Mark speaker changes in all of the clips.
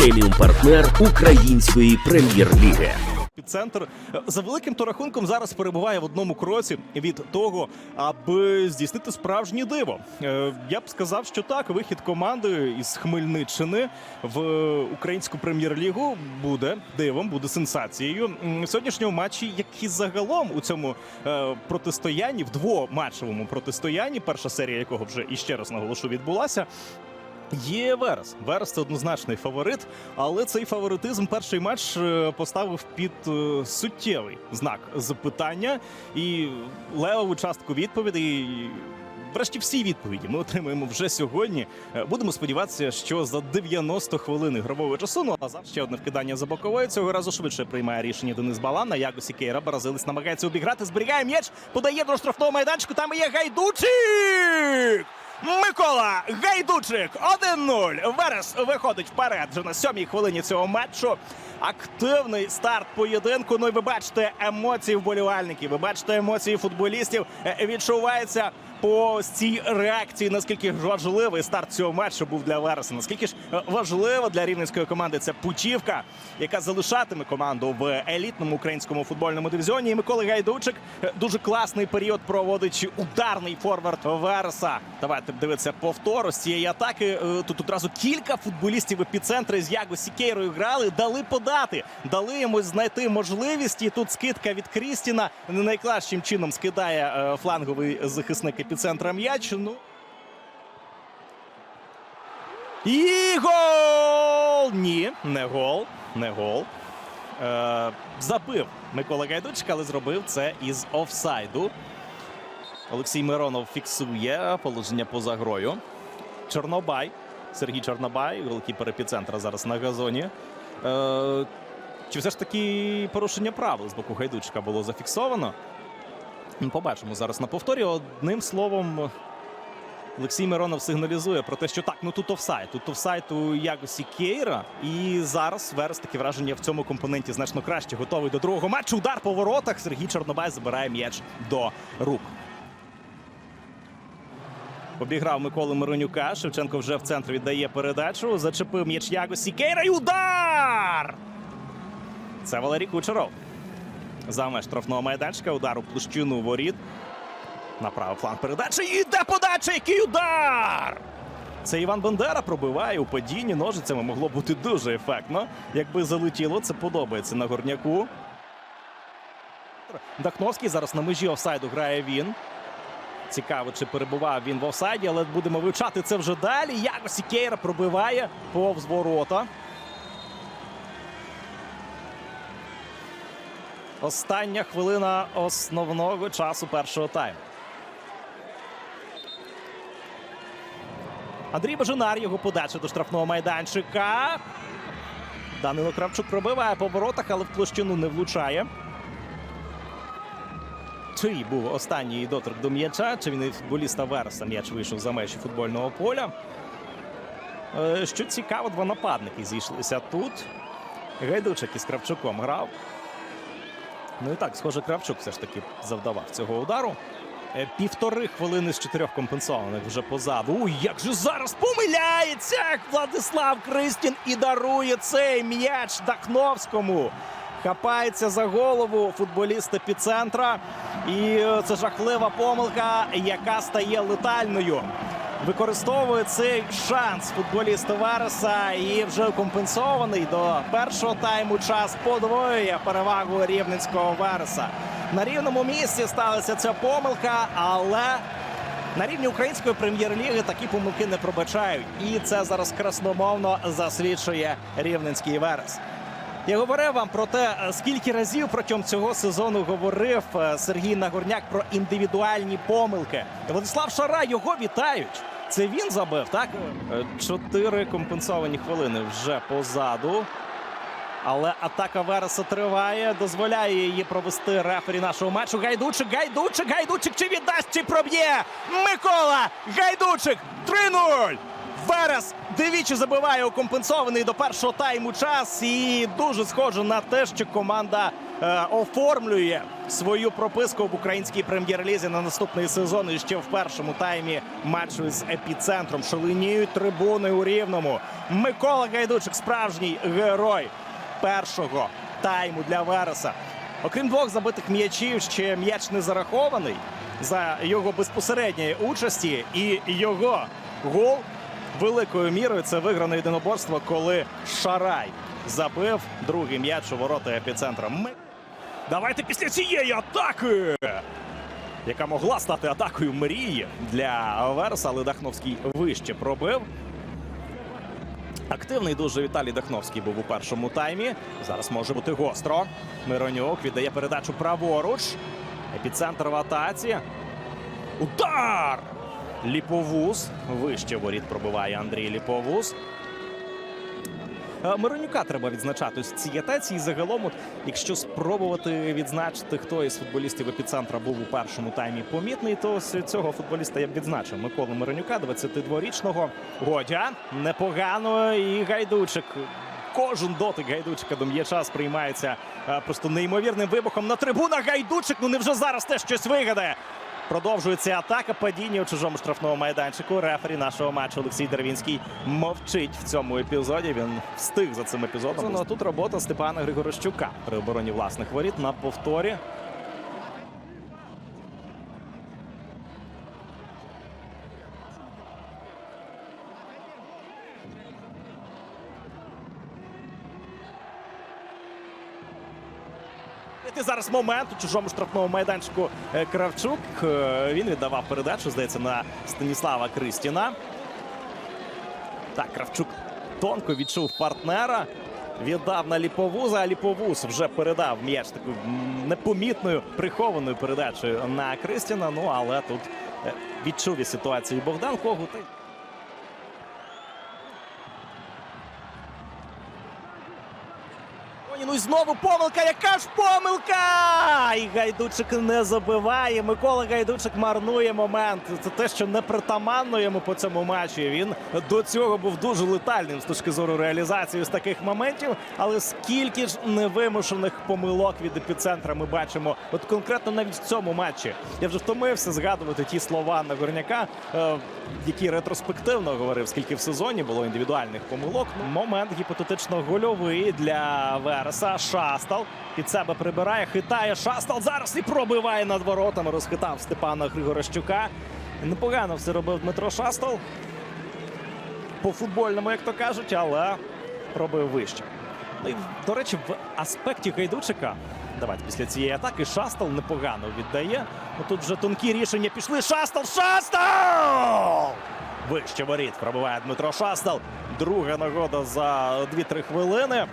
Speaker 1: преміум партнер української прем'єр-ліги.
Speaker 2: Центр за великим то рахунком зараз перебуває в одному кроці від того, аби здійснити справжнє диво. Е, Я б сказав, що так, вихід команди із Хмельниччини в українську прем'єр-лігу буде дивом, буде сенсацією. В сьогоднішньому матчі, як і загалом у цьому е, протистоянні, в двоматчевому протистоянні, перша серія якого вже і ще раз наголошу відбулася. Є Верес. Верес це однозначний фаворит, але цей фаворитизм перший матч е, поставив під е, суттєвий знак запитання і левову частку відповідей. Врешті всі відповіді ми отримаємо вже сьогодні. Е, Будемо сподіватися, що за 90 хвилин ігрового часу. Ну а зараз ще одне вкидання за бокової. Цього разу швидше приймає рішення Денис Балан. На Ягосі Кейра Бразилець намагається обіграти, зберігає м'яч, подає до штрафного майданчику. Там є гайдучик! Микола Гайдучик 1-0. Верес виходить вперед вже на сьомій хвилині цього матчу. Активний старт поєдинку. Ну і ви бачите емоції вболівальників. Ви бачите емоції футболістів. Е, Відчувається по цій реакції, наскільки важливий старт цього матчу був для Вереса. Наскільки ж е, важливо для рівненської команди це путівка, яка залишатиме команду в елітному українському футбольному дивізіоні. І Микола Гайдучик е, дуже класний період проводить ударний форвард Вереса. Давайте дивитися повтор з цієї атаки. Е, Тут одразу кілька футболістів епіцентри з Яго Сікейрою грали, дали подати, дали йому знайти можливість. І тут скидка від Крістіна не найкращим чином скидає фланговий захисник епіцентра м'яч. Ну і гол! Ні, не гол, не гол. Е, забив Микола Гайдучик, але зробив це із офсайду. Олексій Миронов фіксує положення поза грою. Чорнобай. Сергій Чорнобай, голкіпер епіцентра зараз на газоні. Е, чи все ж таки порушення правил з боку Гайдучика було зафіксовано? Ну, Побачимо зараз на повторі. Одним словом, Олексій Миронов сигналізує про те, що так, ну тут офсайд. Тут офсайд у Ягосі Кейра. І зараз Верес таке враження в цьому компоненті значно краще. Готовий до другого матчу. Удар по воротах. Сергій Чорнобай забирає м'яч до рук. Обіграв Миколи Миронюка. Шевченко вже в центрі віддає передачу. Зачепив м'яч Ягосі Кейра. І удар! Це Валерій Кучеров. За меж штрафного майданчика. Удар у площину воріт. На правий фланг передачі. І йде подача, який удар! Це Іван Бендера пробиває у падінні ножицями. Могло бути дуже ефектно. Якби залетіло, це подобається на горняку. Дахновський зараз на межі офсайду грає він. Цікаво, чи перебував він в офсайді, але будемо вивчати це вже далі. Якось Кейра пробиває повз ворота. Остання хвилина основного часу першого тайму. Андрій Бажанар, його подача до штрафного майданчика. Данило Кравчук пробиває по воротах, але в площину не влучає. Чий був останній доторк до м'яча? Чи він і футболіста Верса м'яч вийшов за межі футбольного поля? Е, Що цікаво, два нападники зійшлися тут. Гайдучик із Кравчуком грав. Ну і так, схоже, Кравчук все ж таки завдавав цього удару. Е, Півтори хвилини з чотирьох компенсованих вже позаду. Уй, як же зараз помиляється Владислав Кристін і дарує цей м'яч Дахновському. Хапається за голову футболіст епіцентра. І е, це жахлива помилка, яка стає летальною. Використовує цей шанс футболіст Вереса і вже компенсований до першого тайму час подвоює перевагу рівненського Вереса. На рівному місці сталася ця помилка, але на рівні української прем'єр-ліги такі помилки не пробачають. І це зараз красномовно засвідчує рівненський Верес. Я говорив вам про те, скільки разів протягом цього сезону говорив е, Сергій Нагорняк про індивідуальні помилки. Владислав Шара його вітають. Це він забив, так? Е, Чотири компенсовані хвилини вже позаду. Але атака Вереса триває, дозволяє її провести рефері нашого матчу. Гайдучик, Гайдучик, Гайдучик чи віддасть, чи проб'є? Микола Гайдучик 3-0. Верес двічі забиває у компенсований до першого тайму час. І дуже схоже на те, що команда е, оформлює свою прописку в українській прем'єр-лізі на наступний сезон. І ще в першому таймі матчу з епіцентром шаленіють трибуни у рівному. Микола Гайдучик справжній герой першого тайму для Вереса. Окрім двох забитих м'ячів, ще м'яч не зарахований за його безпосередньої участі, і його гол великою мірою це вигране єдиноборство, коли Шарай забив другий м'яч у ворота епіцентра. Ми... Давайте після цієї атаки, яка могла стати атакою мрії для Вереса, але Дахновський вище пробив. Активний дуже Віталій Дахновський був у першому таймі. Зараз може бути гостро. Миронюк віддає передачу праворуч. Епіцентр в атаці. Удар! Ліповуз. Вище воріт пробиває Андрій Ліповуз. Е, Миронюка треба відзначати в цій атаці. І загалом, от, якщо спробувати відзначити, хто із футболістів епіцентра був у першому таймі помітний, то ось цього футболіста я б відзначив. Миколу Миронюка, 22-річного. Годя непогано. І Гайдучик. Кожен дотик Гайдучика до м'яча сприймається е, просто неймовірним вибухом на трибунах. Гайдучик, ну невже зараз теж щось вигадає? Продовжується атака. Падіння у чужому штрафному майданчику. Рефері нашого матчу Олексій Дервінський мовчить в цьому епізоді. Він встиг за цим епізодом. Ну, а тут робота Степана Григорощука при обороні власних воріт на повторі. Це зараз момент у чужому штрафному майданчику е, Кравчук. Е, Він віддавав передачу, здається, на Станіслава Кристіна. Так, Кравчук тонко відчув партнера. Віддав на Ліповуза, а Ліповуз вже передав м'яч такою непомітною прихованою передачею на Кристіна. Ну але тут е, відчув і ситуацію Богдан Когут. І Ні, Ну і знову помилка. Яка ж помилка? І Гайдучик не забиває. Микола Гайдучик марнує момент. Це те, що не притаманно йому по цьому матчі. Він до цього був дуже летальним з точки зору реалізації з таких моментів. Але скільки ж невимушених помилок від епіцентра ми бачимо, от конкретно навіть в цьому матчі. Я вже втомився згадувати ті слова Нагорняка, е, які ретроспективно говорив, скільки в сезоні було індивідуальних помилок. Момент гіпотетично гольовий для Вереса. Шастал під себе прибирає, хитає Шастал зараз і пробиває над воротами. Розхитав Степана Григорощука. Непогано все робив Дмитро Шастал. По футбольному, як то кажуть, але пробив вище. Ну і, до речі, в аспекті Гайдучика. Давайте після цієї атаки Шастал непогано віддає. Ну, тут вже тонкі рішення пішли. Шастал! Шастал! Вище воріт пробиває Дмитро Шастал. Друга нагода за 2-3 хвилини.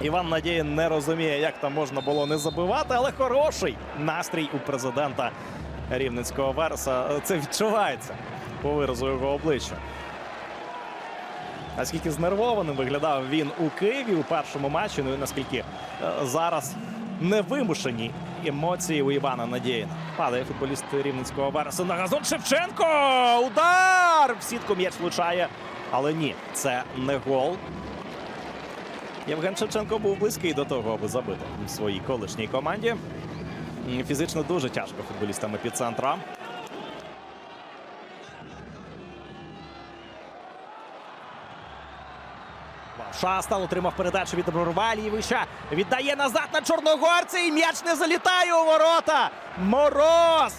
Speaker 2: Іван Надєєн не розуміє, як там можна було не забивати, але хороший настрій у президента Рівненського Верса. Це відчувається по виразу його обличчя. Наскільки знервованим виглядав він у Києві у першому матчі. Ну і наскільки е, зараз невимушені емоції у Івана Надєєна. Падає футболіст Рівненського Вереса на газон Шевченко! Удар! В сітку м'яч влучає. Але ні, це не гол. Євген Шевченко був близький до того, аби забити в своїй колишній команді. Фізично дуже тяжко футболістам епіцентра. Шастал отримав передачу від Рурвалієвича. Віддає назад на Чорногорця і м'яч не залітає у ворота. Мороз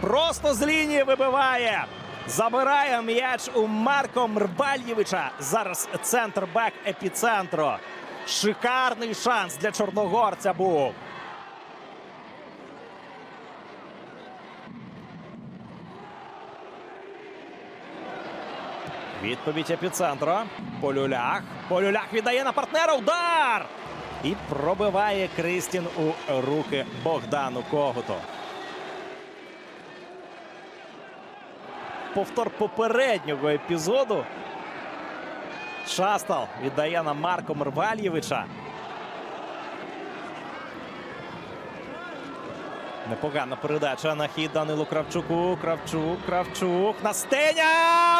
Speaker 2: просто з лінії вибиває. Забирає м'яч у Марко Мрбальєвича. Зараз центр бек епіцентру. Шикарний шанс для чорногорця був. Відповідь епіцентра. Полюлях. Полюлях віддає на партнера. Удар! І пробиває Кристін у руки Богдану Когуту. Повтор попереднього епізоду. Шастал віддає на Марко Мервальєвича. Непогана передача на хід Данилу Кравчуку. Кравчук, Кравчук. На Стеня!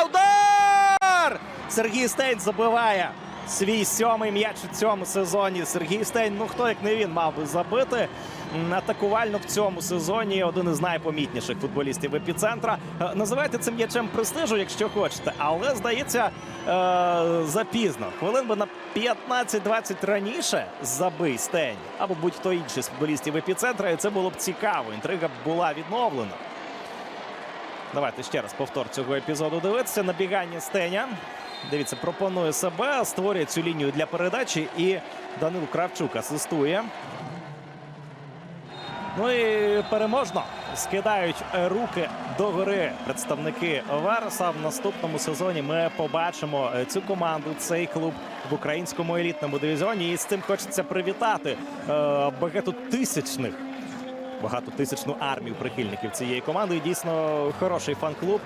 Speaker 2: Удар! Сергій Стень забиває. свій сьомий м'яч у цьому сезоні. Сергій Стень, ну хто як не він мав би забити. М, Атакувально в цьому сезоні один із найпомітніших футболістів епіцентра. Е, Називайте це м'ячем престижу, якщо хочете, але здається е, запізно. Хвилин би на 15-20 раніше забий Стень або будь-хто інший з футболістів епіцентра, і це було б цікаво. Інтрига була відновлена. Давайте ще раз повтор цього епізоду дивитися. Набігання Стеня. Дивіться, пропонує себе, створює цю лінію для передачі. І Данил Кравчук асистує. Ну і переможно скидають руки до гори представники Вереса. В наступному сезоні ми побачимо е, цю команду, цей клуб в українському елітному дивізіоні. І з цим хочеться привітати е, багатотисячних багатотисячну армію прихильників цієї команди. І дійсно хороший фан-клуб.